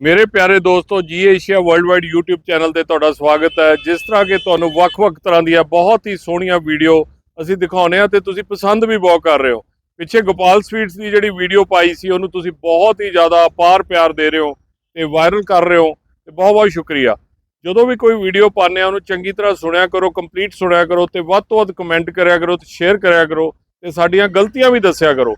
ਮੇਰੇ ਪਿਆਰੇ ਦੋਸਤੋ, ਜੀ Asia world wide YouTube channel ਤੇ ਤੁਹਾਡਾ ਸਵਾਗਤ ਹੈ। ਜਿਸ ਤਰ੍ਹਾਂ ਕਿ ਤੁਹਾਨੂੰ ਵੱਖ-ਵੱਖ ਤਰ੍ਹਾਂ ਦੀਆਂ ਬਹੁਤ ਹੀ ਸੋਹਣੀਆਂ ਵੀਡੀਓ ਅਸੀਂ ਦਿਖਾਉਂਦੇ ਆ ਤੇ ਤੁਸੀਂ ਪਸੰਦ ਵੀ ਬਹੁਤ ਕਰ ਰਹੇ ਹੋ। ਪਿੱਛੇ ਗੋਪਾਲ ਸਵੀਟਸ ਦੀ ਜਿਹੜੀ ਵੀਡੀਓ ਪਾਈ ਸੀ, ਉਹਨੂੰ ਤੁਸੀਂ ਬਹੁਤ ਹੀ ਜ਼ਿਆਦਾ ਅਪਾਰ ਪਿਆਰ ਦੇ ਰਹੇ ਹੋ ਤੇ ਵਾਇਰਲ ਕਰ ਰਹੇ ਹੋ ਤੇ ਬਹੁਤ-ਬਹੁਤ ਸ਼ੁਕਰੀਆ। ਜਦੋਂ ਵੀ ਕੋਈ ਵੀਡੀਓ ਪਾਉਂਦੇ ਆ ਉਹਨੂੰ ਚੰਗੀ ਤਰ੍ਹਾਂ ਸੁਣਿਆ ਕਰੋ ਕੰਪਲੀਟ ਸੁਣਿਆ ਕਰੋ ਤੇ ਵੱਧ ਤੋਂ ਵੱਧ ਕਮੈਂਟ ਕਰਿਆ ਕਰੋ ਤੇ ਸ਼ੇਅਰ ਕਰਿਆ ਕਰੋ ਤੇ ਸਾਡੀਆਂ ਗਲਤੀਆਂ ਵੀ ਦੱਸਿਆ ਕਰੋ।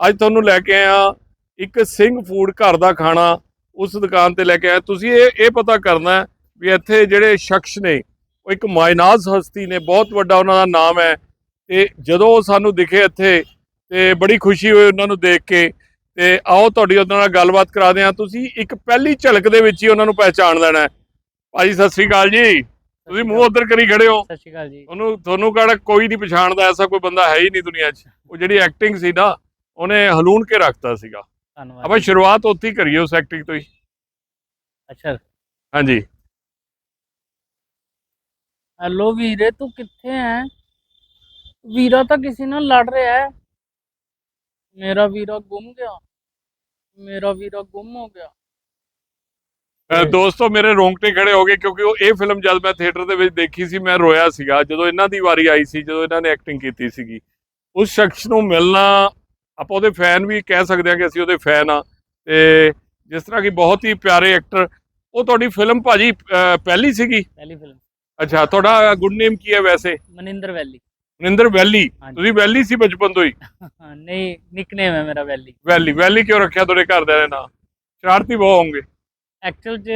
ਅੱਜ ਤੁਹਾਨੂੰ ਲੈ ਕੇ ਆਇਆ ਇੱਕ ਸਿੰਘ ਫੂਡ ਘਰ ਦਾ ਖਾਣਾ ਉਸ ਦੁਕਾਨ ਤੇ ਲੈ ਕੇ ਆਏ ਤੁਸੀਂ ਇਹ ਇਹ ਪਤਾ ਕਰਨਾ ਵੀ ਇੱਥੇ ਜਿਹੜੇ ਸ਼ਖਸ ਨੇ ਉਹ ਇੱਕ ਮਾਇਨਾਜ਼ ਹਸਤੀ ਨੇ ਬਹੁਤ ਵੱਡਾ ਉਹਨਾਂ ਦਾ ਨਾਮ ਹੈ। ਤੇ ਜਦੋਂ ਉਹ ਸਾਨੂੰ ਦਿਖੇ ਇੱਥੇ ਤੇ ਬੜੀ ਖੁਸ਼ੀ ਹੋਈ ਉਹਨਾਂ ਨੂੰ ਦੇਖ ਕੇ। ਤੇ ਆਓ ਤੁਹਾਡੀ ਉਹਨਾਂ ਨਾਲ ਗੱਲਬਾਤ ਕਰਾਦੇ ਆ ਤੁਸੀਂ ਇੱਕ ਪਹਿਲੀ ਝਲਕ ਦੇ ਵਿੱਚ ਹੀ ਉਹਨਾਂ ਨੂੰ ਪਹਿਚਾਣ ਲੈਣਾ ਭਾਜੀ ਸਤਿ ਸ੍ਰੀ ਅਕਾਲ ਜੀ। ਤੁਸੀਂ ਮੂੰਹ ਉੱਧਰ ਕਰੀ ਖੜੇ ਹੋ। ਸਤਿ ਸ਼੍ਰੀ ਅਕਾਲ ਜੀ। ਤੁਹਾਨੂੰ ਤੁਹਾਨੂੰ ਕਿਹੜਾ ਕੋਈ ਨਹੀਂ ਪਛਾਣਦਾ ਐਸਾ ਕੋਈ ਬੰਦਾ ਹੈ ਹੀ ਨਹੀਂ ਦੁਨੀਆ 'ਚ। ਉਹ ਜਿਹੜੀ ਐਕਟਿੰਗ ਸੀ ਨਾ ਉਹਨੇ ਹਲੂਣ ਕੇ ਰੱਖਤਾ ਸੀਗਾ। ਧੰਨਵਾਦ ਆਪਾਂ ਸ਼ੁਰੂਆਤ ਉੱਥੇ ਹੀ ਕਰੀਏ ਉਸ ਐਕਟਿੰਗ ਤੋਂ ਹੀ। ਅੱਛਾ। ਹਾਂਜੀ। ਹੈਲੋ ਵੀਰੇ ਤੂੰ ਕਿੱਥੇ ਹੈ ਵੀਰਾ ਤਾਂ ਕਿਸੇ ਨਾਲ ਲੜ ਰਿਹਾ ਹੈ ਮੇਰਾ ਵੀਰਾ ਗੁੰਮ ਗਿਆ। ਮੇਰਾ ਵੀਰਾ ਗੁੰਮ ਹੋ ਗਿਆ। ਦੋਸਤੋ ਮੇਰੇ ਰੋਂਗਟੇ ਖੜੇ ਹੋ ਗਏ ਕਿਉਂਕਿ ਉਹ ਇਹ ਫਿਲਮ ਜਦ ਮੈਂ ਥੀਏਟਰ ਦੇ ਵਿੱਚ ਦੇਖੀ ਸੀ ਮੈਂ ਰੋਇਆ ਸੀਗਾ। ਜਦੋਂ ਇਹਨਾਂ ਦੀ ਵਾਰੀ ਆਈ ਸੀ ਜਦੋਂ ਇਹਨਾਂ ਨੇ ਐਕਟਿੰਗ ਕੀਤੀ ਸੀਗੀ ਉਸ ਸ਼ਖਸ ਨੂੰ ਮਿਲਣਾ ਆਪਾਂ ਉਹਦੇ ਫੈਨ ਵੀ ਕਹਿ ਸਕਦੇ ਹਾਂ ਕਿ ਅਸੀਂ ਉਹਦੇ ਫੈਨ ਆ ਤੇ ਜਿਸ ਤਰ੍ਹਾਂ ਕਿ ਬਹੁਤ ਹੀ ਪਿਆਰੇ ਐਕਟਰ ਉਹ ਤੁਹਾਡੀ ਫਿਲਮ ਭਾਜੀ ਪਹਿਲੀ ਸੀਗੀ? ਪਹਿਲੀ ਫਿਲਮ ਅੱਛਾ ਤੁਹਾਡਾ ਗੁੱਡ ਨੇਮ ਕੀ ਹੈ ਵੈਸੇ? ਮਨਿੰਦਰ ਵੈਲੀ। ਮਨਿੰਦਰ ਵੈਲੀ। ਤੁਸੀਂ ਵੈਲੀ ਸੀ ਬਚਪਨ ਤੋਂ ਹੀ? ਨਹੀਂ ਨਿਕਨੇਮ ਹੈ ਮੇਰਾ ਵੈਲੀ। ਵੈਲੀ। ਵੈਲੀ ਕਿਉਂ ਰੱਖਿਆ ਤੁਹਾਡੇ ਘਰਦਿਆਂ ਨੇ ਨਾਂ? ਸ਼ਰਾਰਤੀ ਬਹੁਤ ਹੋਣਗੇ ਐਕਚੁਅਲ ਚ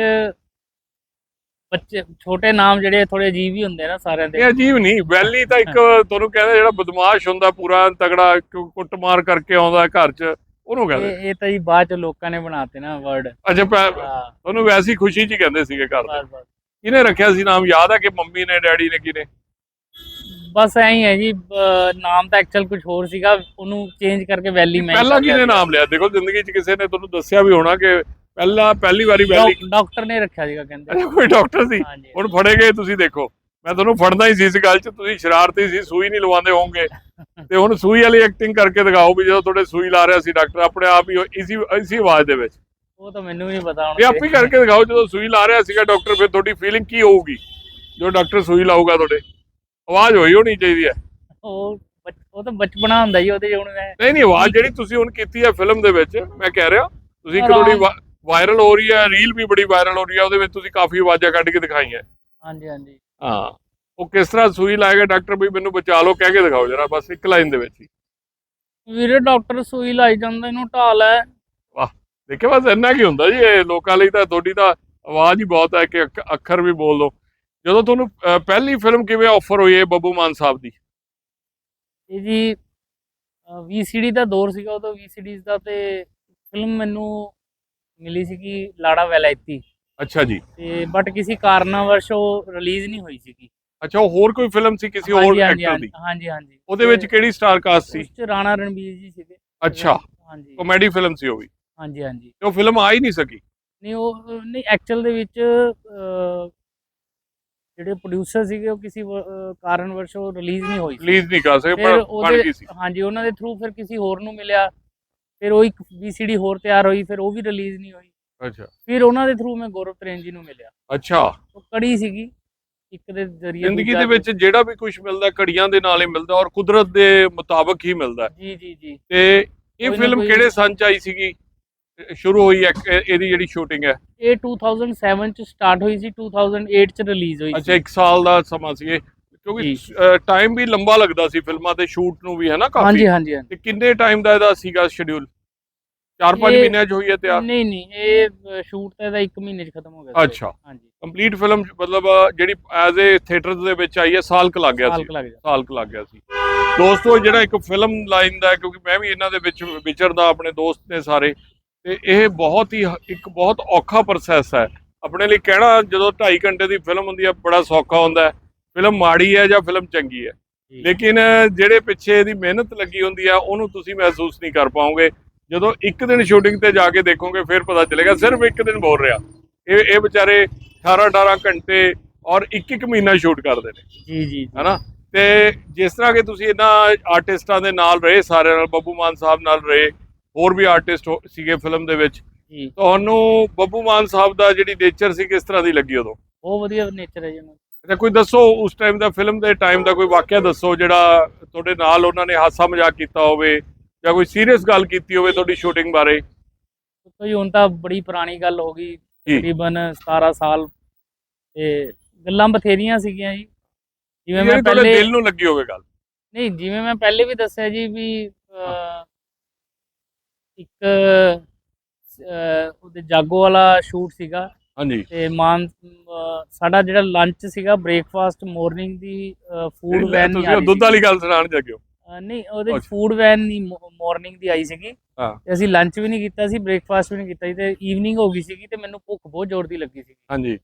ਬੱਚੇ ਛੋਟੇ ਨਾਮ ਜਿਹੜੇ ਥੋੜੇ ਅਜੀਬ ਹੀ ਹੁੰਦੇ ਨਾ ਸਾਰਿਆਂ ਦੇ। ਇਹ ਅਜੀਬ ਨਹੀਂ ਵੈਲੀ ਤਾਂ ਇੱਕ ਤੁਹਾਨੂੰ ਕਹਿੰਦੇ ਜਿਹੜਾ ਬਦਮਾਸ਼ ਹੁੰਦਾ ਪੂਰਾ ਤਗੜਾ ਕੁੱਟਮਾਰ ਕਰਕੇ ਆਉਂਦਾ ਘਰ 'ਚ ਉਹਨੂੰ ਕਹਿੰਦੇ। ਇਹ ਤਾਂ ਜੀ ਬਾਅਦ ਚ ਲੋਕਾਂ ਨੇ ਬਣਾਤੇ ਨਾ ਵਰਡ ਅੱਛਾ ਉਹਨੂੰ ਵੈਸੀ ਖੁਸ਼ੀ 'ਚ ਕਹਿੰਦੇ ਸੀਗੇ ਘਰ ਦੇ। ਕਿਹਨੇ ਰੱਖਿਆ ਸੀ ਨਾਮ? ਯਾਦ ਹੈ ਕਿ ਮੰਮੀ ਨੇ ਡੈਡੀ ਨੇ ਕਿਹਨੇ? ਬਸ ਐਂ ਹੀ ਹੈ ਜੀ ਨਾਮ ਤਾਂ ਐਕਚੁਅਲ ਕੁਝ ਹੋਰ ਸੀਗਾ ਉਹਨੂੰ ਚੇਂਜ ਕਰਕੇ ਵੈਲੀ ਮੈਂ ਪਹਿਲਾਂ ਕਿਹਨੇ। ਨਾਮ ਲਿਆ? ਦੇਖੋ ਜ਼ਿੰਦਗੀ 'ਚ ਕਿਸੇ ਨੇ ਤੁਹਾਨੂੰ ਦੱਸਿਆ ਵੀ ਹੋਣਾ ਕਿ ਪਹਿਲਾਂ ਪਹਿਲੀ ਵਾਰੀ ਵੈਲੀ ਡਾਕ- ਡਾਕਟਰ ਨੇ ਰੱਖਿਆ ਸੀਗਾ ਕਹਿੰਦੇ। ਕੋਈ ਡਾਕਟਰ ਸੀ? ਹਾਂਜੀ। ਹੁਣ ਫੜੇ ਗਏ ਤੁਸੀਂ ਦੇਖੋ। ਮੈਂ ਤੁਹਾਨੂੰ ਫੜਨਾ ਹੀ ਸੀ ਇਸ ਗੱਲ 'ਚ। ਤੁਸੀਂ ਸ਼ਰਾਰਤੀ ਸੀ ਸੂਈ ਨਹੀਂ ਲਵਾਉਂਦੇ ਹੋਵੋਗੇ। ਤੇ ਹੁਣ ਸੂਈ ਵਾਲੀ ਐਕਟਿੰਗ ਕਰਕੇ ਦਿਖਾਓ ਵੀ ਜਦੋਂ ਤੁਹਾਡੇ ਸੂਈ ਲਾ ਰਿਹਾ ਸੀ ਡਾਕਟਰ ਆਪਣੇ ਆਪ ਹੀ ਉਹ ਇਸੀ ਇਸੀ ਆਵਾਜ਼ ਦੇ ਵਿੱਚ। ਉਹ ਤਾਂ ਮੈਨੂੰ ਵੀ ਨਹੀਂ ਪਤਾ ਹੁਣ ਇਹ ਆਪੇ ਕਰਕੇ ਦਿਖਾਓ ਜਦੋਂ ਸੂਈ ਲਾ ਰਿਹਾ ਸੀਗਾ ਡਾਕਟਰ ਫਿਰ ਤੁਹਾਡੀ ਫੀਲਿੰਗ ਕੀ ਹੋਊਗੀ? ਜੋ ਡਾਕਟਰ ਸੂਈ ਲਾਊਗਾ ਤੁਹਾਡੇ। ਆਵਾਜ਼ ਹੋਈ ਹੋਣੀ ਚਾਹੀਦੀ ਹੈ। ਉਹ ਬਚ- ਉਹ ਤਾਂ ਬਚਪਨਾ ਹੁੰਦਾ ਜੀ ਉਹਦੇ 'ਚ ਹੁਣ ਮੈਂ ਨਹੀਂ ਨਹੀਂ ਆਵਾਜ਼ ਜਿਹੜੀ ਤੁਸੀਂ ਹੁਣ ਕੀਤੀ ਹੈ ਫਿਲਮ ਦੇ ਵਿੱਚ ਮੈਂ ਕਹਿ ਰਿਹਾ ਤੁਸੀਂ ਕਿ ਤੁਹਾਡੀ ਵਾਇਰਲ ਹੋ ਰਹੀ ਹੈ ਰੀਲ ਵੀ ਬੜੀ ਵਾਇਰਲ ਹੋ ਰਹੀ ਹੈ ਉਹਦੇ ਵਿੱਚ ਤੁਸੀਂ ਕਾਫੀ ਆਵਾਜ਼ਾਂ ਕੱਢ ਕੇ ਦਿਖਾਈਆਂ। ਹਾਂਜੀ ਹਾਂਜੀ। ਹਾਂ ਉਹ ਕਿਸ ਤਰ੍ਹਾਂ ਸੂਈ ਲਾਏਗਾ ਡਾਕਟਰ ਵੀ ਮੈਨੂੰ ਬਚਾ ਲਓ ਕਹਿ ਕੇ ਦਿਖਾਓ ਜਰਾ ਬਸ ਇੱਕ ਲਾਈਨ ਦੇ ਵਿੱਚ ਹੀ। ਵੀਰੇ ਡਾਕਟਰ ਸੂਈ ਲਾਈ ਜਾਂਦਾ ਇਹਨੂੰ ਢਾਲ ਹੈ। ਦੇਖਿਆ ਬਸ ਇੰਨਾ ਕੀ ਹੁੰਦਾ ਜੀ ਇਹ ਲੋਕਾਂ ਲਈ ਤਾਂ ਤੁਹਾਡੀ ਤਾਂ ਆਵਾਜ਼ ਹੀ ਬਹੁਤ ਹੈ ਕਿ ਅੱਖ- ਅੱਖਰ ਵੀ ਬੋਲ ਦੋ। ਜਦੋਂ ਤੁਹਾਨੂੰ ਪਹਿਲੀ ਫਿਲਮ ਕਿਵੇਂ ਆਫਰ ਹੋਈ ਹੈ ਬੱਬੂ ਮਾਨ ਸਾਹਿਬ ਦੀ? ਇਹ ਜੀ ਵੀਸੀਡੀ ਦਾ ਦੌਰ ਸੀਗਾ ਉਦੋਂ ਵੀਸੀਡੀਜ਼ ਦਾ ਤੇ ਫਿਲਮ ਮੈਨੂੰ ਮਿਲੀ ਸੀਗੀ ਲਾੜਾ ਵੈਲਾਇਤੀ। ਅੱਛਾ ਜੀ। ਤੇ ਬਟ ਕਿਸੇ ਕਾਰਨਾਵਸ਼ ਉਹ ਰਿਲੀਜ਼ ਨਹੀਂ ਹੋਈ ਸੀਗੀ। ਅੱਛਾ ਉਹ ਹੋਰ ਕੋਈ ਫਿਲਮ ਸੀ ਕਿਸੇ ਹੋਰ ਹਾਂਜੀ, ਹਾਂਜੀ, ਐਕਟਰ ਦੀ? ਹਾਂਜੀ ਹਾਂਜੀ। ਉਹਦੇ ਵਿੱਚ ਕਿਹੜੀ ਸਟਾਰ ਕਾਸਟ ਸੀ? ਉਸ 'ਚ ਰਾਣਾ ਰਣਬੀਰ ਜੀ ਸੀਗੇ। ਅੱਛਾ ਹਾਂਜੀ। ਕਾਮੇਡੀ ਫਿਲਮ ਸੀ ਉਹ ਵੀ। ਹਾਂਜੀ ਹਾਂਜੀ। ਤੇ ਉਹ ਫਿਲਮ ਆ ਹੀ ਨਹੀਂ ਸਕੀ? ਨਹੀਂ ਉਹ ਨਹੀਂ ਐਕਚੁਅਲ ਦੇ ਵਿੱਚ ਅਹ, ਜਿਹੜੇ ਪ੍ਰੋਡਿਊਸਰ ਸੀਗੇ ਉਹ ਕਿਸੇ ਵ- ਅਹ, ਕਾਰਨਵਸ਼ ਉਹ ਰਿਲੀਜ਼ ਨਹੀਂ ਹੋਈ ਸੀ। ਰਿਲੀਜ਼ ਨਹੀਂ ਕਰ ਸਕੇ ਫਿਰ ਪਰ ਬਣ ਗਈ ਸੀ। ਹਾਂਜੀ ਉਹਨਾਂ ਦੇ ਥਰੂ ਫਿਰ ਕਿਸੇ ਹੋਰ ਨੂੰ ਮਿਲਿਆ। ਫਿਰ ਉਹ ਇੱਕ ਵੀਸੀਡੀ ਹੋਰ ਤਿਆਰ ਹੋਈ ਫਿਰ ਉਹ ਵੀ ਰਿਲੀਜ਼ ਨਹੀਂ ਹੋਈ। ਅੱਛਾ। ਫਿਰ ਉਹਨਾਂ ਦੇ ਥਰੂ ਮੈਂ ਗੌਰਵ ਤ੍ਰੇਨ ਜੀ ਨੂੰ ਮਿਲਿਆ। ਅੱਛਾ। ਉਹ ਕੜੀ ਸੀਗੀ ਇੱਕ ਦੇ ਜ਼ਰੀਏ ਜ਼ਿੰਦਗੀ ਦੇ ਵਿੱਚ ਜਿਹੜਾ ਵੀ ਕੁਝ ਮਿਲਦਾ ਘੜੀਆਂ ਦੇ ਨਾਲ ਹੀ ਮਿਲਦਾ ਔਰ ਕੁਦਰਤ ਦੇ ਮੁਤਾਬਕ ਹੀ ਮਿਲਦਾ ਜੀ ਜੀ ਜੀ। ਤੇ ਇਹ ਫਿਲਮ ਕਿਹੜੇ ਸੰਨ ਚ ਆਈ ਸੀਗੀ? ਸ਼ੁਰੂ ਹੋਈ ਹੈ ਇਹ- ਇਹਦੀ ਜਿਹੜੀ ਸ਼ੂਟਿੰਗ ਹੈ। ਇਹ 2007 ਚ ਸਟਾਰਟ ਹੋਈ ਸੀ 2008 ਚ ਰਿਲੀਜ਼ ਹੋਈ ਅੱਛਾ 1 ਸਾਲ ਦਾ ਸਮਾਂ ਸੀ ਇਹ। ਕਿਉਂਕਿ। ਟਾਈਮ ਵੀ ਲੰਬਾ ਲੱਗਦਾ ਸੀ ਫਿਲਮਾਂ ਤੇ ਸ਼ੂਟ ਨੂੰ ਵੀ ਹੈ ਨਾ ਕਾਫੀ? ਹਾਂਜੀ ਹਾਂਜੀ ਤੇ ਕਿੰਨੇ ਟਾਈਮ ਦਾ ਇਹਦਾ ਸੀਗਾ ਸ਼ਡਿਊਲ 4-5 ਇਹ- ਮਹੀਨਿਆਂ ਚ ਹੋਈ ਹੈ ਤਿਆਰ ਨਹੀਂ ਨਹੀਂ ਇਹ ਸ਼ੂਟ ਤਾਂ ਇਹਦਾ 1 ਮਹੀਨੇ ਚ ਖਤਮ ਹੋ ਗਿਆ। ਅੱਛਾ। ਹਾਂਜੀ। ਕੰਪਲੀਟ ਫਿਲਮ ਮਤਲਬ ਜਿਹੜੀ ਐਜ਼ ਏ ਥੀਏਟਰ ਦੇ ਵਿੱਚ ਆਈ ਹੈ ਸਾਲ ਕੁ ਲੱਗ ਗਿਆ ਸੀ। ਸਾਲ ਕੁ ਲੱਗ ਗਿਆ ਸੀ। ਦੋਸਤੋ ਜਿਹੜਾ ਇੱਕ ਫਿਲਮ ਲਾਈਨ ਦਾ ਕਿਉਂਕਿ ਮੈਂ ਵੀ ਇਹਨਾਂ ਦੇ ਵਿੱਚ ਵਿਚਰਦਾ ਆਪਣੇ ਦੋਸਤ ਨੇ ਸਾਰੇ ਤੇ ਇਹ ਬਹੁਤ ਹੀ ਇੱਕ ਬਹੁਤ ਔਖਾ ਪ੍ਰੋਸੈਸ ਹੈ। ਆਪਣੇ ਲਈ ਕਹਿਣਾ ਜਦੋਂ 2.5 ਘੰਟੇ ਦੀ ਫਿਲਮ ਹੁੰਦੀ ਹੈ ਬੜਾ ਸੌਖਾ ਹੁੰਦਾ ਹੈ। ਫਿਲਮ ਮਾੜੀ ਹੈ ਜਾਂ ਫਿਲਮ ਚੰਗੀ ਹੈ। ਲੇਕਿਨ ਜਿਹੜੇ ਪਿੱਛੇ ਇਹਦੀ ਮਿਹਨਤ ਲੱਗੀ ਹੁੰਦੀ ਹੈ ਉਹਨੂੰ ਤੁਸੀਂ ਮਹਿਸੂਸ ਨਹੀਂ ਕਰ ਪਾਓਗੇ। ਜਦੋਂ ਇੱਕ ਦਿਨ ਸ਼ੂਟਿੰਗ ਤੇ ਜਾ ਕੇ ਦੇਖੋਗੇ ਫਿਰ ਪਤਾ ਚੱਲੇਗਾ ਸਿਰਫ ਇੱਕ ਦਿਨ ਬੋਲ ਰਿਹਾ। ਇਹ ਇਹ ਵਿਚਾਰੇ 18 18 ਘੰਟੇ ਔਰ ਇੱਕ ਇੱਕ ਮਹੀਨਾ ਸ਼ੂਟ ਕਰਦੇ ਨੇ। ਜੀ ਜੀ। ਹਨਾ? ਤੇ ਜਿਸ ਤਰ੍ਹਾਂ ਕਿ ਤੁਸੀਂ ਇਹਨਾਂ ਆਰਟਿਸਟਾਂ ਦੇ ਨਾਲ ਰਹੇ ਸਾਰਿਆਂ ਨਾਲ ਬੱਬੂ ਮਾਨ ਸਾਹਿਬ ਨਾਲ ਰਹੇ ਹੋਰ ਵੀ ਆਰਟਿਸਟ ਸੀਗੇ ਫਿਲਮ ਦੇ ਵਿੱਚ। ਤੁਹਾਨੂੰ ਬੱਬੂ ਮਾਨ ਸਾਹਿਬ ਦਾ ਜਿਹੜੀ ਨੇਚਰ ਸੀ ਕਿਸ ਤਰ੍ਹਾਂ ਦੀ ਲੱਗੀ ਉਦੋਂ? ਬਹੁਤ ਵਧੀਆ ਨੇਚਰ ਹੈ ਜੀ ਉਹਨਾਂ ਅੱਛਾ ਕੋਈ ਦੱਸੋ ਉਸ ਟਾਈਮ ਦਾ ਫਿਲਮ ਦੇ ਟਾਈਮ ਦਾ ਕੋਈ ਵਾਕਿਆ ਦੱਸੋ ਜਿਹੜਾ ਤੁਹਾਡੇ ਨਾਲ ਉਹਨਾਂ ਨੇ ਹਾਸਾ ਮਜ਼ਾਕ ਕੀਤਾ ਹੋਵੇ ਜਾਂ ਕੋਈ ਸੀਰੀਅਸ ਗੱਲ ਕੀਤੀ ਹੋਵੇ ਤੁਹਾਡੀ ਸ਼ੂਟਿੰਗ ਬਾਰੇ? ਜੀ ਹੁਣ ਤਾਂ ਬੜੀ ਪੁਰਾਣੀ ਗੱਲ ਹੋ ਗਈ ਤਕਰੀਬਨ 17 ਸਾਲ ਤੇ ਗੱਲਾਂ ਬਥੇਰੀਆਂ ਸੀਗੀਆਂ ਜੀ। ਜਿਵੇਂ ਮੈਂ ਪਹਿਲੇ ਦਿਲ ਨੂੰ ਲੱਗੀ ਹੋਵੇ ਗੱਲ। ਨਹੀਂ ਜਿਵੇਂ ਮੈਂ ਪਹਿਲੇ ਵੀ ਦੱਸਿਆ ਜੀ ਵੀ ਇੱਕ ਉਹਦੇ ਜਾਗੋ ਵਾਲਾ ਸ਼ੂਟ ਸੀਗਾ। ਹਾਂਜੀ। ਤੇ ਮਾਨ ਅਹ, ਸਾਡਾ ਜਿਹੜਾ ਲੰਚ ਸੀਗਾ ਬ੍ਰੇਕਫਾਸਟ ਮਾਰਨਿੰਗ ਦੀ ਫੂਡ ਵੈਨ ਨਹੀਂ ਤੁਸੀਂ ਆ ਉਹ ਰਹੀ ਦੁੱਧ। ਵਾਲੀ ਗੱਲ ਸੁਣਾਉਣ ਜਗਿਓ ਅਹ, ਨਹੀਂ ਉਹਦੇ ਅੱਛਾ। ਫੂਡ ਵੈਨ ਨਹੀਂ ਮਾਰਨਿੰਗ ਦੀ ਆਈ ਸੀਗੀ। ਹਾਂ। ਤੇ ਅਸੀਂ ਲੰਚ ਵੀ ਨਹੀਂ ਕੀਤਾ ਸੀ ਬ੍ਰੇਕਫਾਸਟ ਵੀ ਨਹੀਂ ਕੀਤਾ ਸੀ ਤੇ ਈਵਨਿੰਗ ਹੋ ਗਈ ਸੀਗੀ ਤੇ ਮੈਨੂੰ ਭੁੱਖ ਬਹੁਤ ਜ਼ੋਰ ਦੀ ਲੱਗੀ ਸੀ ਹਾਂਜੀ।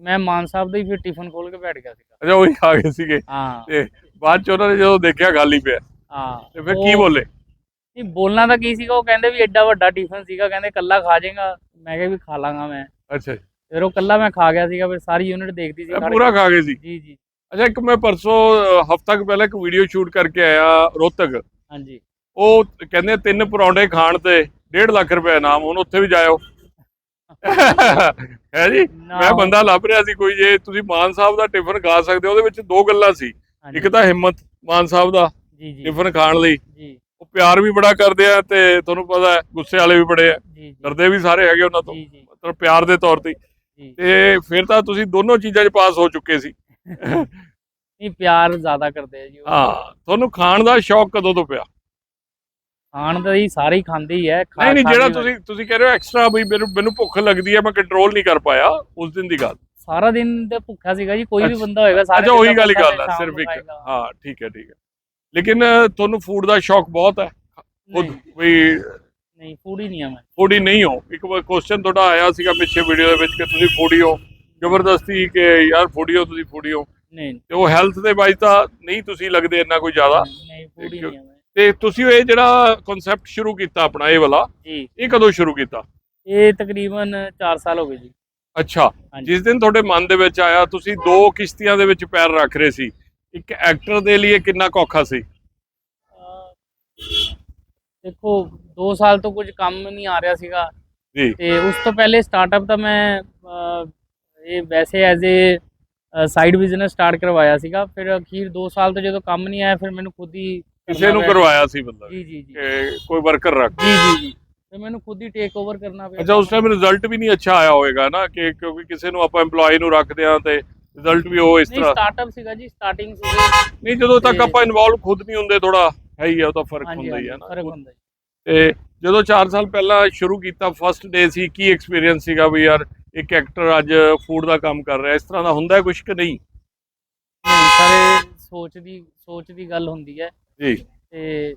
ਮੈਂ ਮਾਨ ਸਾਹਿਬ ਦਾ ਹੀ ਫਿਰ ਟਿਫਨ ਖੋਲ ਕੇ ਬੈਠ ਗਿਆ ਸੀਗਾ। ਅੱਛਾ ਉਹੀ ਆ ਗਏ ਸੀਗੇ। ਹਾਂ। ਤੇ ਬਾਅਦ ਚ ਉਹਨਾਂ ਨੇ ਜਦੋਂ ਦੇਖਿਆ ਖਾਲੀ ਪਿਆ। ਹਾਂ। ਤੇ ਫਿਰ ਕੀ ਉਹ- ਬੋਲੇ? ਨਹੀਂ ਬੋਲਣਾ ਤਾਂ ਕੀ ਸੀਗਾ ਉਹ ਕਹਿੰਦੇ ਵੀ ਐਡਾ ਵੱਡਾ ਟਿਫਨ ਸੀਗਾ ਕਹਿੰਦੇ ਕੱਲਾ ਖਾ ਜਾਏਗਾ। ਮੈਂ ਕਿਹਾ ਵੀ ਖਾ ਲਾਂਗਾ ਮੈਂ। ਅੱਛਾ ਜੀ। ਫਿਰ ਉਹ ਕੱਲਾ ਮੈਂ ਖਾ ਗਿਆ ਸੀਗਾ ਫਿਰ ਸਾਰੀ ਯੂਨਿਟ ਦੇਖਦੀ ਸੀ ਪੂਰਾ। ਖਾ ਗਏ ਸੀ। ਜੀ ਜੀ। ਅੱਛਾ ਇੱਕ ਮੈਂ ਪਰਸੋਂ ਹਫਤਾ ਕੁ ਪਹਿਲਾਂ ਇੱਕ ਵੀਡੀਓ ਸ਼ੂਟ ਕਰਕੇ ਆਇਆ ਰੋਹਤਕ। ਹਾਂਜੀ। ਉਹ ਕਹਿੰਦੇ ਤਿੰਨ ਪਰੌਂਠੇ ਖਾਣ ਤੇ 1.5 ਲੱਖ ਰੁਪਏ ਇਨਾਮ ਹੁਣ ਉੱਥੇ ਵੀ ਜਾਇਓ। ਹੈ ਜੀ? ਮੈਂ ਬੰਦਾ ਲੱਭ ਰਿਹਾ ਸੀ ਕੋਈ ਜੇ ਤੁਸੀਂ ਮਾਨ ਸਾਹਿਬ ਦਾ ਟਿਫਨ ਖਾ ਸਕਦੇ ਹੋ ਉਹਦੇ ਵਿੱਚ ਦੋ ਗੱਲਾਂ ਸੀ। ਇੱਕ ਤਾਂ ਹਿੰਮਤ ਮਾਨ ਸਾਹਿਬ ਦਾ ਟਿਫਨ ਖਾਣ ਲਈ। ਉਹ ਪਿਆਰ ਵੀ ਬੜਾ ਕਰਦੇ ਆ ਤੇ ਤੁਹਾਨੂੰ ਪਤਾ ਗੁੱਸੇ ਵਾਲੇ ਵੀ ਬੜੇ ਆ। ਡਰਦੇ ਵੀ ਸਾਰੇ ਹੈਗੇ ਉਹਨਾਂ ਤੋਂ। ਮਤਲਬ ਪਿਆਰ ਦੇ ਤੌਰ ਤੇ ਤੇ ਫਿਰ ਤਾਂ ਤੁਸੀਂ ਦੋਨੋਂ ਚੀਜ਼ਾਂ 'ਚ ਪਾਸ ਹੋ ਚੁੱਕੇ ਸੀ। ਨਹੀਂ ਪਿਆਰ ਜ਼ਿਆਦਾ ਕਰਦੇ ਆ ਜੀ ਉਹ। ਹਾਂ ਤੁਹਾਨੂੰ ਖਾਣ ਦਾ ਸ਼ੌਕ ਕਦੋਂ ਤੋਂ ਪਿਆ? ਖਾਣ ਦਾ ਹੀ ਸਾਰੇ ਹੀ ਖਾਂਦੇ ਹੀ ਹੈ ਖਾ- ਨਹੀਂ ਨਹੀਂ ਜਿਹੜਾ ਖਾਂਦੇ ਤੁਸੀਂ ਤੁਸੀਂ ਕਹਿ ਰਹੇ ਹੋ ਐਕਸਟਰਾ ਵੀ ਮੈਨੂੰ ਮੈਨੂੰ ਭੁੱਖ ਲੱਗਦੀ ਹੈ ਮੈਂ ਕੰਟਰੋਲ ਨਹੀਂ ਕਰ ਪਾਇਆ ਉਸ ਦਿਨ ਦੀ ਗੱਲ। ਸਾਰਾ ਦਿਨ ਤੇ ਭੁੱਖਾ ਸੀਗਾ ਜੀ ਕੋਈ ਵੀ ਅੱਛਾ। ਬੰਦਾ ਹੋਏਗਾ ਸਾਰੇ ਅੱਛਾ ਉਹੀ ਗੱਲ ਹੀ ਗੱਲ ਹੈ ਸਿਰਫ ਇੱਕ। ਹਾਂ ਠੀਕ ਹੈ ਠੀਕ ਹੈ। ਲੇਕਿਨ ਅ, ਤੁਹਾਨੂੰ ਫੂਡ ਦਾ ਸ਼ੌਕ ਬਹੁਤ ਹੈ। ਖੁਦ ਵੀ ਨਹੀਂ ਫੂਡ ਨਹੀਂ ਆ ਮੈਂ। ਫੂਡੀ ਨਹੀਂ ਹੋ। ਇੱਕ ਵਾਰ ਕੁਐਸਚਨ ਤੁਹਾਡਾ ਆਇਆ ਸੀਗਾ ਪਿੱਛੇ ਵੀਡੀਓ ਦੇ ਵਿੱਚ ਕਿ ਤੁਸੀਂ ਫੂਡੀ ਹੋ। ਜ਼ਬਰਦਸਤੀ ਕਿ ਯਾਰ ਫੂਡੀ ਹੋ ਤੁਸੀਂ ਫੂਡੀ ਹੋ। ਨਹੀਂ। ਤੇ ਉਹ ਹੈਲਥ ਦੇ ਬਾਈ ਤਾਂ ਨਹੀਂ ਤੁਸੀਂ ਲੱਗਦੇ ਇੰਨਾ ਕੋਈ ਜ਼ਿਆਦਾ। ਨਹੀਂ ਫੂਡ ਹੀ ਨਹੀਂ ਆ ਮੈਂ। ਤੇ ਤੁਸੀਂ ਇਹ ਜਿਹੜਾ ਕਨਸੈਪਟ ਸ਼ੁਰੂ ਕੀਤਾ ਆਪਣਾ ਇਹ ਵਾਲਾ ਜੀ। ਇਹ ਕਦੋਂ ਸ਼ੁਰੂ ਕੀਤਾ? ਇਹ ਤਕਰੀਬਨ 4 ਸਾਲ ਹੋ ਗਏ ਜੀ। ਅੱਛਾ। ਜਿਸ ਦਿਨ ਤੁਹਾਡੇ ਮਨ ਦੇ ਵਿੱਚ ਆਇਆ ਤੁਸੀਂ ਦੋ ਕਿਸ਼ਤੀਆਂ ਦੇ ਵਿੱਚ ਪੈਰ ਰੱਖ ਰਹੇ ਸੀ। ਇੱਕ ਐਕਟਰ ਦੇ ਲਈ ਕਿੰਨਾ ਕੁ ਔਖਾ ਸੀ? ਦੇਖੋ 2 ਸਾਲ ਤੋਂ ਕੁਝ ਕੰਮ ਨਹੀਂ ਆ ਰਿਹਾ ਸੀਗਾ। ਜੀ। ਤੇ ਉਸ ਤੋਂ ਪਹਿਲੇ ਸਟਾਰਟਅਪ ਤਾਂ ਮੈਂ ਅਹ, ਇਹ ਵੈਸੇ as a side business start ਕਰਵਾਇਆ ਸੀਗਾ। ਫਿਰ ਅਖੀਰ 2 ਸਾਲ ਤੋਂ ਜਦੋਂ ਕੰਮ ਨਹੀਂ ਆਇਆ ਫਿਰ ਮੈਨੂੰ ਖੁਦ ਹੀ ਕਿਸੇ ਨੂੰ ਪਿਆ। ਕਰਵਾਇਆ ਸੀ ਮਤਲਬ ਜੀ ਜੀ ਜੀ। ਕਿ ਕੋਈ ਵਰਕਰ ਰੱਖ। ਜੀ ਜੀ ਜੀ। ਫਿਰ ਮੈਨੂੰ ਖੁਦ ਹੀ ਟੇਕ ਓਵਰ ਕਰਨਾ ਪਿਆ। ਅੱਛਾ ਉਸ ਟਾਈਮ ਰਿਜ਼ਲਟ ਵੀ ਨਹੀਂ ਅੱਛਾ ਆਇਆ ਹੋਵੇਗਾ ਨਾ ਕਿ ਕਿਉਂਕਿ ਕਿਸੇ ਨੂੰ ਆਪਾਂ EMPLOYE ਨੂੰ ਰੱਖਦੇ ਆ ਤੇ ਰਿਜ਼ਲਟ ਵੀ ਉਹ ਇਸ ਨਹੀਂ ਤਰ੍ਹਾਂ ਸਟਾਰਟਅਪ ਸੀਗਾ ਜੀ ਸਟਾਰਟਿੰਗ ਸੀ ਨਹੀਂ ਜਦੋਂ ਤੱਕ ਤੇ- ਆਪਾਂ ਇਨਵੋਲਵ ਖੁਦ ਨਹੀਂ ਹੁੰਦੇ ਥੋੜਾ ਹੈ ਹੀ ਆ ਉਹ ਤਾਂ ਫ਼ਰਕ ਹੁੰਦਾ ਹੀ ਹੈ ਨਾ। ਫ਼ਰਕ ਹੁੰਦਾ ਤੇ ਜਦੋਂ 4 ਸਾਲ ਪਹਿਲਾਂ ਸ਼ੁਰੂ ਕੀਤਾ ਫਸਟ ਡੇ ਸੀ ਕੀ ਐਕਸਪੀਰੀਅੰਸ ਸੀਗਾ ਵੀ ਯਾਰ ਇੱਕ ਐਕਟਰ ਅੱਜ ਫੂਡ ਦਾ ਕੰਮ ਕਰ ਰਿਹਾ ਇਸ ਤਰ੍ਹਾਂ ਦਾ ਹੁੰਦਾ ਕੁਝ ਕਿ ਨਹੀਂ? ਸਾਰੇ ਸੋਚ ਦੀ ਸੋਚ ਦੀ ਗੱਲ ਹੁੰਦੀ ਹੈ। ਜੀ। ਤੇ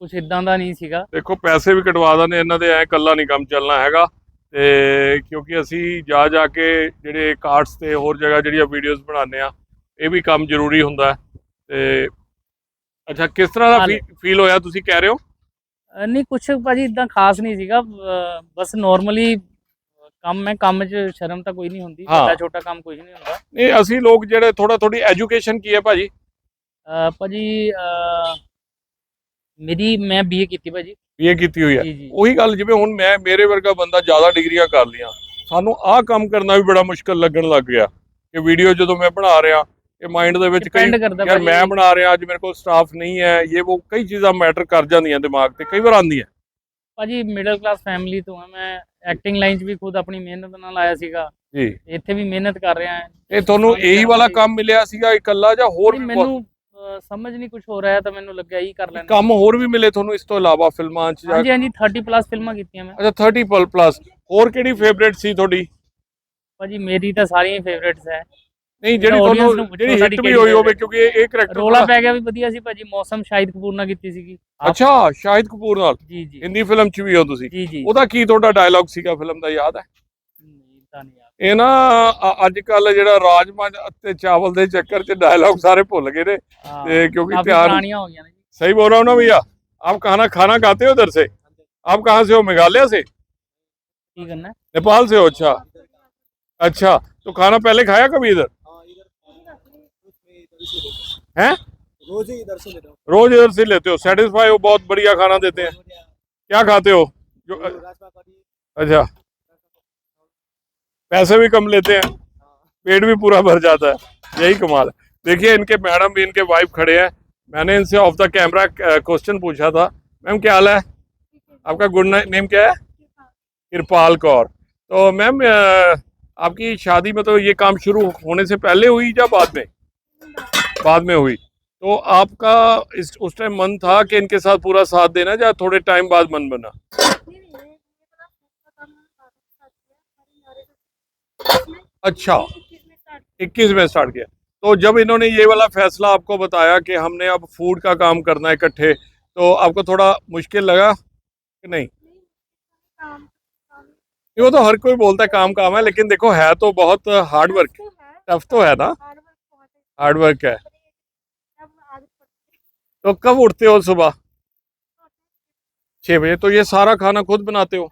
ਕੁਝ ਇਦਾਂ ਦਾ ਨਹੀਂ ਸੀਗਾ। ਦੇਖੋ ਪੈਸੇ ਵੀ ਕਟਵਾ ਦਿੰਦੇ ਇਹਨਾਂ ਦੇ ਐ ਕੱਲਾ ਨਹੀਂ ਕੰਮ ਚੱਲਣਾ ਹੈਗਾ। ਤੇ ਕਿਉਂਕਿ ਅਸੀਂ ਜਾ ਜਾ ਕੇ ਜਿਹੜੇ ਕਾਰਟਸ ਤੇ ਹੋਰ ਜਗ੍ਹਾ ਜਿਹੜੀਆਂ ਵੀਡੀਓਜ਼ ਬਣਾਉਂਦੇ ਆ ਇਹ ਵੀ ਕੰਮ ਜ਼ਰੂਰੀ ਹੁੰਦਾ ਤੇ ਅੱਛਾ ਕਿਸ ਤਰ੍ਹਾਂ ਦਾ ਫੀਲ ਹੋਇਆ ਤੁਸੀਂ ਕਹਿ ਰਹੇ ਹੋ? ਅਹ ਨਹੀਂ ਕੁਝ ਭਾਜੀ ਇਦਾਂ ਖਾਸ ਨਹੀਂ ਸੀਗਾ। ਅਹ ਬਸ ਨਾਰਮਲੀ ਕੰਮ ਹੈ ਕੰਮ 'ਚ ਸ਼ਰਮ ਤਾਂ ਕੋਈ ਨਹੀਂ ਹੁੰਦੀ। ਹਾਂ। ਵੱਡਾ ਛੋਟਾ ਕੰਮ ਕੁਝ ਨਹੀਂ ਹੁੰਦਾ। ਨਹੀਂ ਅਸੀਂ ਲੋਕ ਜਿਹੜੇ ਥੋੜਾ ਥੋੜੀ ਐਜੂਕੇਸ਼ਨ ਕੀ ਹੈ ਭਾਜੀ? ਅਹ ਭਾਜੀ ਅਹ ਮੇਰੀ ਮੈਂ ਬੀਏ ਕੀਤੀ ਭਾਜੀ। ਬੀਏ ਕੀਤੀ ਹੋਈ ਹੈ। ਜੀ ਜੀ। ਉਹੀ ਗੱਲ ਜਿਵੇਂ ਹੁਣ ਮੈਂ ਮੇਰੇ ਵਰਗਾ ਬੰਦਾ ਜ਼ਿਆਦਾ ਡਿਗਰੀਆਂ ਕਰ ਲੀਆਂ ਸਾਨੂੰ ਆਹ ਕੰਮ ਕਰਨਾ ਵੀ ਬੜਾ ਮੁਸ਼ਕਲ ਲੱਗਣ ਲੱਗ ਗਿਆ। ਕਿ ਵੀਡੀਓ ਜਦੋਂ ਮੈਂ ਬਣਾ ਰਿਹਾ ਇਹ ਮਾਈਂਡ ਦੇ ਵਿੱਚ ਕਈ ਯਾਰ ਮੈਂ ਬਣਾ ਰਿਹਾ ਅੱਜ ਮੇਰੇ ਕੋਲ ਸਟਾਫ ਨਹੀਂ ਹੈ ਇਹ ਉਹ ਕਈ ਚੀਜ਼ਾਂ ਮੈਟਰ ਕਰ ਜਾਂਦੀਆਂ ਦਿਮਾਗ ਤੇ ਕਈ ਵਾਰ ਆਉਂਦੀਆਂ। ਭਾਜੀ ਮਿਡਲ ਕਲਾਸ ਫੈਮਿਲੀ ਤੋਂ ਹਾਂ ਮੈਂ ਐਕਟਿੰਗ ਲਾਈਨ 'ਚ ਵੀ ਖੁਦ ਆਪਣੀ ਮਿਹਨਤ ਨਾਲ ਆਇਆ ਸੀਗਾ। ਜੀ। ਇੱਥੇ ਵੀ ਮਿਹਨਤ ਕਰ ਰਿਹਾ ਹਾਂ। ਇਹ ਤੁਹਾਨੂੰ ਇਹੀ ਵਾਲਾ ਕੰਮ ਮਿਲਿਆ ਸੀਗਾ ਇਕੱਲਾ ਜਾਂ ਹੋਰ ਵੀ ਮੈਨੂੰ ਸਮਝ ਨਹੀਂ ਕੁਝ ਹੋ ਰਿਹਾ ਤਾਂ ਮੈਨੂੰ ਲੱਗਿਆ ਇਹੀ ਕਰ ਲੈਣਾ ਕੰਮ ਹੋਰ ਵੀ ਮਿਲੇ ਤੁਹਾਨੂੰ ਇਸ ਤੋਂ ਇਲਾਵਾ ਫਿਲਮਾਂ 'ਚ ਜਾਂ ਹਾਂਜੀ ਹਾਂਜੀ 30 ਪਲੱਸ ਫਿਲਮਾਂ ਕੀਤੀਆਂ ਮੈਂ। ਅੱਛਾ 30 ਪਲੱਸ ਹੋਰ ਕਿਹੜੀ ਫੇਵਰੇਟ ਸੀ ਤੁਹਾਡੀ? ਭਾਜੀ ਮੇਰੀ ਤਾਂ ਸਾਰੀਆਂ ਫੇਵਰੇਟਸ ਹੈ। ਨਹੀਂ ਜਿਹੜੀ audience ਤੁਹਾਨੂੰ ਨੂੰ ਪੁੱਛੋ ਜਿਹੜੀ ਸਾਡੀ ਹਿੱਟ ਵੀ ਕਿਹੜੀ ਹੋਈ ਹੋਵੇ favourite? ਕਿਉਂਕਿ ਇਹ ਇਹ ਕਰੈਕਟਰ ਰੋਲਾ ਪੈ ਗਿਆ ਵੀ ਵਧੀਆ ਸੀ ਭਾਜੀ ਮੌਸਮ ਸ਼ਾਹਿਦ ਕਪੂਰ ਨਾਲ ਕੀਤੀ ਸੀਗੀ ਆਪ- ਅੱਛਾ ਸ਼ਾਹਿਦ ਕਪੂਰ ਨਾਲ ਜੀ ਜੀ ਹਿੰਦੀ ਫਿਲਮ 'ਚ ਵੀ ਹੋ ਤੁਸੀਂ ਜੀ ਜੀ ਉਹਦਾ ਕੀ ਤੁਹਾਡਾ ਡਾਇਲੌਗ ਸੀਗਾ ਫਿਲਮ ਦਾ ਯਾਦ ਹੈ ਨਹੀਂ ਤਾਂ ਨਹੀਂ ਯਾਦ ਇਹ ਨਾ ਅੱਜ ਕੱਲ ਜਿਹੜਾ ਰਾਜਮਾ ਅਤੇ ਚਾਵਲ ਦੇ ਚੱਕਰ 'ਚ ਡਾਇਲੌਗ ਸਾਰੇ ਭੁੱਲ ਗਏ ਨੇ ਹਾਂ, ਤੇ ਕਿਉਂਕਿ ਕਾਫੀ ਧਿਆਨ ਪੁਰਾਣੀਆਂ ਹੋ ਗਈਆਂ ਨੇ जी। सही बोल रहा हूँ ना भैया आप खाना खाना खाते हो उधर से आप कहाँ से हो मेघालय से ਕੀ ਕਰਨਾ ਹੈ? नेपाल से हो अच्छा अच्छा तो खाना पहले खाया कभी इधर हाँ? रोज ही इधर से लेता हूँ। रोज इधर से लेते हो? सेटिस्फाई हो बहुत बढ़िया खाना देते हैं। क्या खाते हो? जो अच्छा। पैसे भी कम लेते हैं। पेट भी पूरा भर जाता है। यही कमाल है। देखिए इनके मैडम भी इनके वाइफ खड़े हैं। मैंने इनसे ऑफ़ द कैमरा क्वेश्चन पूछा था। मैम क्या हाल है? आपका गुड नेम क्या है? कृपाल कौर। तो मैम आपकी शादी में तो ये काम शुरू होने से पहले हुई या बाद में? बाद में हुई। तो आपका इस उस टाइम मन था कि इनके साथ पूरा साथ देना या थोड़े टाइम बाद मन बना? अच्छा। इक्कीस में स्टार्ट किया। तो जब इन्होंने ये वाला फैसला आपको बताया कि हमने अब फ़ूड का काम करना है इकट्ठे तो आपको थोड़ा मुश्किल लगा कि नहीं? ये वो तो हर कोई बोलता है काम काम है लेकिन देखो है तो बहुत हार्ड वर्क टफ तो है। ना? हार्ड वर्क है। तो कब उठते हो सुबह छः बजे तो ये सारा खाना खुद बनाते हो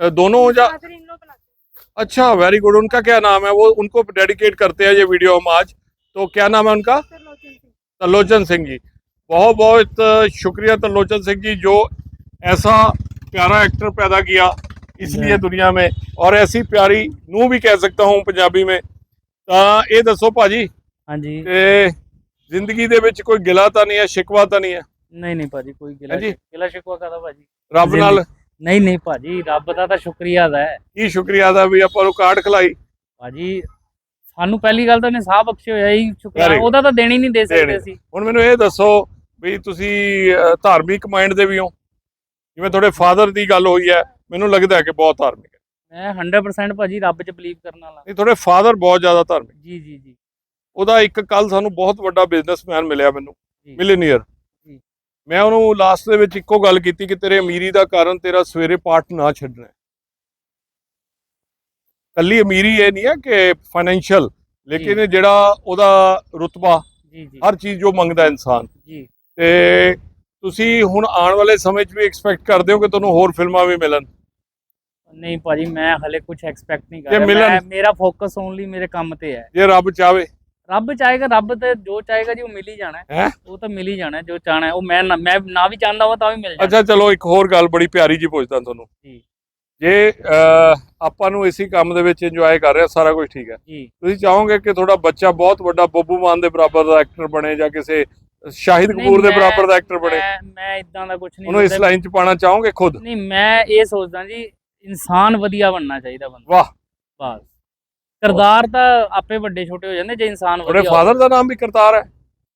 अ, दोनों हो जा अच्छा वेरी गुड उनका क्या नाम है वो उनको डेडिकेट करते हैं ये वीडियो हम आज तो क्या नाम है उनका तलोचन सिंह जी बहुत बहुत अ, शुक्रिया तलोचन सिंह जी जो ऐसा प्यारा एक्टर पैदा किया इसलिए जी। दुनिया में और ऐसी प्यारी नू भी कह सकता हूँ ਪੰਜਾਬੀ में ਤਾਂ ਇਹ ਦੱਸੋ ਭਾਜੀ ਹਾਂਜੀ ਕਿ ਜ਼ਿੰਦਗੀ ਦੇ ਵਿੱਚ ਕੋਈ ਗਿਲਾ ਤਾਂ ਨਹੀਂ ਹੈ ਸ਼ਿਕਵਾ ਤਾਂ ਨਹੀਂ ਹੈ? ਨਹੀਂ ਨਹੀਂ ਭਾਜੀ ਕੋਈ ਗਿਲਾ ਹਾਂਜੀ। ਗਿਲਾ ਸ਼ਿਕਵਾ ਕਾਦਾ ਭਾਜੀ? ਰੱਬ ਨਾਲ ਨਹੀਂ ਨਹੀਂ ਭਾਜੀ ਰੱਬ ਦਾ ਤਾਂ ਸ਼ੁਕਰੀਆ ਦਾ ਹੈ। ਕੀ ਸ਼ੁਕਰੀਆ ਦਾ ਵੀ ਆਪਾਂ ਨੂੰ ਕਾਰਡ ਖਲਾਈ? ਭਾਜੀ ਸਾਨੂੰ ਪਹਿਲੀ ਗੱਲ ਤਾਂ ਉਹਨੇ ਸਾਹ ਬਖਸ਼ੇ ਹੋਇਆ ਹੀ ਸ਼ੁਕਰ Very good. ਉਹਦਾ ਤਾਂ ਦੇਣੀ ਨਹੀਂ ਦੇ ਦੇਣੀ। ਸਕਦੇ ਸੀ ਹੁਣ ਮੈਨੂੰ ਇਹ ਦੱਸੋ ਵੀ ਤੁਸੀਂ ਧਾਰਮਿਕ ਮਾਈਂਡ ਦੇ ਵੀ ਹੋ? ਜਿਵੇਂ ਤੁਹਾਡੇ ਫਾਦਰ ਦੀ ਗੱਲ ਹੋਈ ਹੈ ਮੈਨੂੰ ਲੱਗਦਾ ਹੈ ਕਿ ਬਹੁਤ ਧਾਰਮਿਕ ਹੈ। ਮੈਂ 100% ਭਾਜੀ ਰੱਬ 'ਚ ਬਲੀਵ ਕਰਨ ਵਾਲਾ। ਨਹੀਂ ਤੁਹਾਡੇ ਫਾਦਰ ਬਹੁਤ ਜ਼ਿਆਦਾ ਧਾਰਮਿਕ। ਜੀ ਜੀ ਜੀ। ਉਹਦਾ ਇੱਕ ਕੱਲ ਸਾਨੂੰ ਬਹੁਤ ਵੱਡਾ ਬਿਜ਼ਨਸਮੈਨ ਮਿਲਿਆ ਮੈਨੂੰ। ਮਿਲੀਨੀਅਰ। ਮੈਂ ਉਹਨੂੰ ਲਾਸਟ ਦੇ ਵਿੱਚ ਇੱਕੋ ਗੱਲ ਕੀਤੀ ਕਿ ਤੇਰੇ ਅਮੀਰੀ ਦਾ ਕਾਰਨ ਤੇਰਾ ਸਵੇਰੇ ਪਾਠ ਨਾ ਛੱਡਣਾ। ਕੱਲੀ ਅਮੀਰੀ ਇਹ ਨਹੀਂ ਹੈ ਕਿ ਫਾਈਨੈਂਸ਼ੀਅਲ ਲੇਕਿਨ ਜਿਹੜਾ ਉਹਦਾ ਰੁਤਬਾ ਹਰ ਚੀਜ਼ ਜੋ ਮੰਗਦਾ ਇਨਸਾਨ। ਤੇ ਤੁਸੀਂ ਹੁਣ ਆਉਣ ਵਾਲੇ ਸਮੇਂ 'ਚ ਵੀ ਐਕਸਪੈਕਟ ਕਰਦੇ ਹੋ ਕਿ ਤੁਹਾਨੂੰ ਹੋਰ ਫਿਲਮਾਂ ਵੀ ਮਿਲਣ? ਨਹੀਂ ਭਾਜੀ ਮੈਂ ਹਲੇ ਕੁਝ ਐਕਸਪੈਕਟ ਨਹੀਂ ਕਰ ਰਿਹਾ। ਮੇਰਾ ਫੋਕਸ ਓਨਲੀ ਮੇਰੇ ਕੰਮ ਤੇ ਹੈ। ਜੇ ਰੱਬ ਚਾਵੇ। ਰੱਬ ਚਾਹੇਗਾ ਰੱਬ ਤੇ ਜੋ ਚਾਹੇਗਾ ਜੀ ਉਹ ਮਿਲ ਹੀ ਜਾਣਾ ਹੈ। ਹੈਂ? ਉਹ ਤਾਂ ਮਿਲ ਹੀ ਜਾਣਾ ਹੈ, ਜੋ ਚਾਹਣਾ। ਉਹ ਮੈਂ ਨਾ- ਮੈਂ ਨਾ ਵੀ ਚਾਹੁੰਦਾ ਹਾਂ ਤਾਂ ਵੀ ਮਿਲ ਜਾਣਾ ਅੱਛਾ ਚਲੋ ਇੱਕ ਹੋਰ ਗੱਲ ਬੜੀ ਪਿਆਰੀ ਜੀ ਪੁੱਛਦਾ ਤੁਹਾਨੂੰ ਜੀ। ਜੇ ਅਹ, ਆਪਾਂ ਨੂੰ ਇਸੇ ਕੰਮ ਦੇ ਵਿੱਚ ਇੰਜੋਏ ਕਰ ਰਿਹਾ ਸਾਰਾ ਕੁਝ ਠੀਕ ਹੈ ਜੀ ਤੁਸੀਂ ਚਾਹੋਗੇ ਕਿ ਤੁਹਾਡਾ ਬੱਚਾ ਬਹੁਤ ਵੱਡਾ ਬੱਬੂ ਮਾਨ ਦੇ ਬਰਾਬਰ ਦਾ ਐਕਟਰ ਬਣੇ ਜਾਂ ਕਿਸੇ ਸ਼ਾਹਿਦ ਨਹੀਂ, ਕਪੂਰ ਦੇ ਮੈਂ- ਬਰਾਬਰ ਦਾ ਐਕਟਰ ਬਣੇ ਮੈਂ ਮੈਂ ਇਦਾਂ ਦਾ ਕੁਝ ਨਹੀਂ ਉਹਨੂੰ ਇਸ। ਲਾਈਨ 'ਚ ਪਾਣਾ ਚਾਹੋਗੇ ਖੁਦ ਨਹੀਂ ਮੈਂ ਇਹ ਸੋਚਦਾ ਜੀ ਇਨਸਾਨ ਵਧੀਆ ਬਣਨਾ ਚਾਹੀਦਾ ਬੰਦਾ ਵਾਹ ਬਸ ਕਿਰਦਾਰ ਤਾਂ ਆਪੇ ਵੱਡੇ ਛੋਟੇ ਹੋ ਜਾਂਦੇ ਜੇ ਇਨਸਾਨ ਤੁਹਾਡੇ ਵਧੀਆ ਫਾਦਰ ਦਾ ਨਾਮ ਵੀ ਕਰਤਾਰ ਹੈ।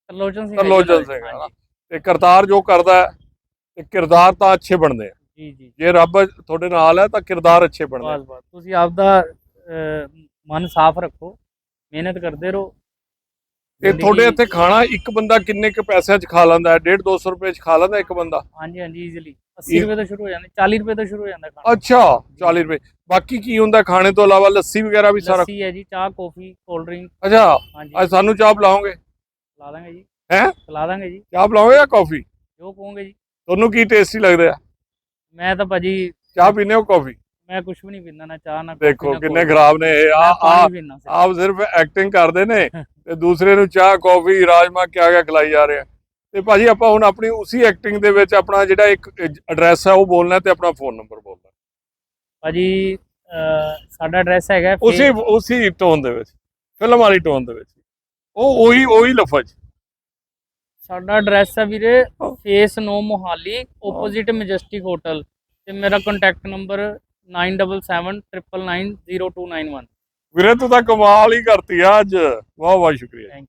ਤਰਲੋਚਨ ਸਿੰਘ ਹੈ ਜੀ ਤਰਲੋਚਨ ਸਿੰਘ। ਹੈ ਨਾ। ਹਾਂਜੀ, ਤੇ ਕਰਤਾਰ ਜੋ ਕਰਦਾ ਹੈ ਤੇ ਕਿਰਦਾਰ ਤਾਂ ਅੱਛੇ ਬਣਦੇ ਆ। ਜੀ ਜੀ। ਜੇ ਰੱਬ ਤੁਹਾਡੇ ਨਾਲ ਹੈ ਤਾਂ ਕਿਰਦਾਰ ਅੱਛੇ ਬਣਦੇ ਆ। ਬਸ ਬਸ। ਤੁਸੀਂ ਆਪਦਾ ਅਹ, ਮਨ ਸਾਫ਼ ਰੱਖੋ ਮਿਹਨਤ ਕਰਦੇ ਰਹੋ। ਤੇ ਜ਼ਿੰਦਗੀ- ਤੁਹਾਡੇ ਇੱਥੇ ਖਾਣਾ ਇੱਕ ਬੰਦਾ ਕਿੰਨੇ ਕੁ ਪੈਸਿਆਂ 'ਚ ਖਾ ਲੈਂਦਾ ਹੈ? 1.5 200 ਰੁਪਏ 'ਚ ਖਾ ਲੈਂਦਾ ਇੱਕ ਬੰਦਾ? ਹਾਂਜੀ ਹਾਂਜੀ ਈਜ਼ੀਲੀ 80 ਇਹ- ਰੁਪਏ ਤੋਂ ਸ਼ੁਰੂ ਹੋ ਜਾਂਦੇ 40 ਰੁਪਏ ਤੋਂ ਸ਼ੁਰੂ ਹੋ ਜਾਂਦਾ ਖਾਣਾ। ਅੱਛਾ 40 ਰੁਪਏ। ਬਾਕੀ ਕੀ ਹੁੰਦਾ ਖਾਣੇ ਤੋਂ ਇਲਾਵਾ ਲੱਸੀ ਵਗੈਰਾ ਵੀ ਸਾਰਾ ਲੱਸੀ ਹੈ ਜੀ ਚਾਹ ਕੌਫੀ ਕੋਲਡ ਡਰਿੰਕ ਅੱਛਾ ਅੱਜ ਸਾਨੂੰ ਚਾਹ ਪਿਲਾਓਗੇ? ਲਾ ਦਾਂਗੇ ਜੀ। ਹੈਂ? ਲਾ ਦਾਂਗੇ ਜੀ। ਚਾਹ ਪਿਲਾਓਗੇ ਜਾਂ ਕਾਫੀ? ਜੋ ਕਹੋਗੇ ਜੀ। ਤੁਹਾਨੂੰ ਕੀ ਟੇਸਟੀ ਲੱਗਦਾ ਹੈ ਮੈਂ ਤਾਂ ਭਾਜੀ ਚਾਹ ਪੀਨੇ ਹੋ ਕਾਫੀ? ਮੈਂ ਕੁਝ ਵੀ ਨਹੀਂ ਪੀਂਦਾ ਨਾ ਚਾਹ ਨਾ ਦੇਖੋ ਕਿੰਨੇ ਖਰਾਬ ਨੇ ਇਹ। ਆ। ਆਪ ਸਿਰਫ ਐਕਟਿੰਗ ਕਰਦੇ ਨੇ ਤੇ ਦੂਸਰੇ ਨੂੰ ਚਾਹ ਕਾਫੀ ਰਾਜਮਾ ਕਿਆ ਕਿਆ ਖਿਲਾਈ ਜਾ ਰਹੇ ਆ। ਤੇ ਭਾਜੀ ਆਪਾਂ ਹੁਣ ਆਪਣੀ ਉਸੇ ਐਕਟਿੰਗ ਦੇ ਵਿੱਚ ਆਪਣਾ ਜਿਹੜਾ ਇੱਕ ਐਡਰੈਸ ਹੈ ਉਹ ਬੋਲਣਾ ਤੇ ਆਪਣਾ ਫੋਨ ਨੰਬਰ ਬੋਲਣਾ ਭਾਜੀ ਸਾਡਾ ਐਡਰੈਸ ਹੈਗਾ ਉਸੇ ਉਸੇ ਟੋਨ ਦੇ ਵਿੱਚ ਫਿਲਮ ਵਾਲੀ ਟੋਨ ਦੇ ਵਿੱਚ ਉਹ ਉਹੀ ਉਹੀ ਲਫ਼ਜ਼ ਸਾਡਾ ਐਡਰੈਸ ਹੈ ਵੀਰੇ। Phase 9 Mohali opposite Majestic hotel ਤੇ ਮੇਰਾ ਕੰਟੈਕਟ ਨੰਬਰ 9779990291 ਵੀਰੇ ਤੂੰ ਤਾਂ ਕਮਾਲ ਹੀ ਕਰਤੀ ਆ ਅੱਜ ਵਾਹ ਵਾਹ ਸ਼ੁਕਰੀਆ ਥੈਂਕ